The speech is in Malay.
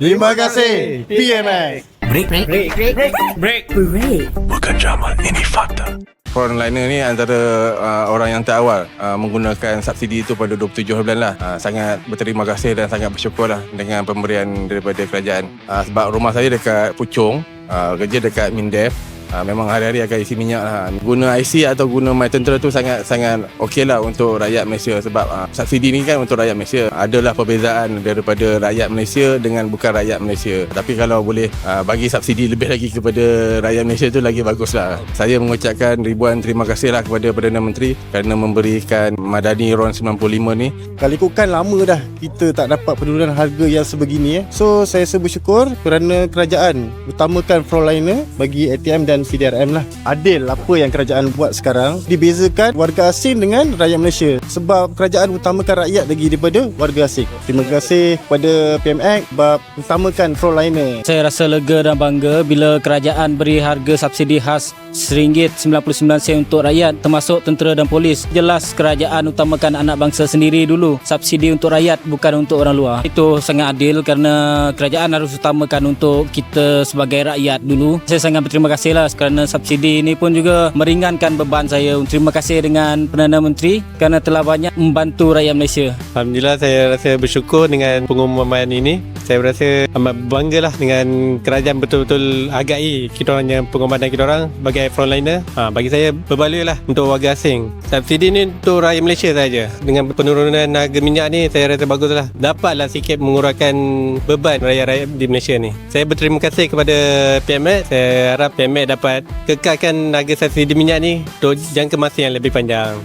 Terima kasih PMX. Break, break, break, break, break, break, break. Frontliner ni antara uh, orang yang terawal uh, menggunakan subsidi itu pada 27 bulan lah. Uh, sangat berterima kasih dan sangat bersyukur lah dengan pemberian daripada kerajaan. Uh, sebab rumah saya dekat Puchong, uh, kerja dekat Mindef. Uh, memang hari-hari akan isi minyak lah. Guna IC atau guna My Tentera tu sangat sangat okey lah untuk rakyat Malaysia sebab uh, subsidi ni kan untuk rakyat Malaysia. Adalah perbezaan daripada rakyat Malaysia dengan bukan rakyat Malaysia. Tapi kalau boleh uh, bagi subsidi lebih lagi kepada rakyat Malaysia tu lagi bagus lah. Saya mengucapkan ribuan terima kasih lah kepada Perdana Menteri kerana memberikan Madani RON 95 ni Kali kan lama dah kita tak dapat penurunan harga yang sebegini eh. So saya rasa bersyukur kerana kerajaan utamakan frontliner bagi ATM dan CDRM lah. Adil apa yang kerajaan buat sekarang dibezakan warga asing dengan rakyat Malaysia sebab kerajaan utamakan rakyat lagi daripada warga asing. Terima kasih kepada PMX sebab utamakan frontliner. Saya rasa lega dan bangga bila kerajaan beri harga subsidi khas RM1.99 untuk rakyat termasuk tentera dan polis. Jelas kerajaan utamakan anak bangsa sendiri dulu. Subsidi untuk rakyat bukan untuk orang luar. Itu sangat adil kerana kerajaan harus utamakan untuk kita sebagai rakyat dulu. Saya sangat berterima kasih lah kerana subsidi ini pun juga meringankan beban saya. Terima kasih dengan Perdana Menteri kerana telah banyak membantu rakyat Malaysia. Alhamdulillah saya rasa bersyukur dengan pengumuman ini. Saya rasa amat banggalah dengan kerajaan betul-betul hargai kita orang yang pengorbanan kita orang sebagai frontliner. Ha, bagi saya berbaloi lah untuk warga asing. Subsidi ni untuk rakyat Malaysia saja. Dengan penurunan harga minyak ni saya rasa bagus lah. Dapatlah sikit mengurangkan beban rakyat-rakyat di Malaysia ni. Saya berterima kasih kepada PMX. Saya harap PMX dapat kekalkan harga subsidi minyak ni untuk jangka masa yang lebih panjang.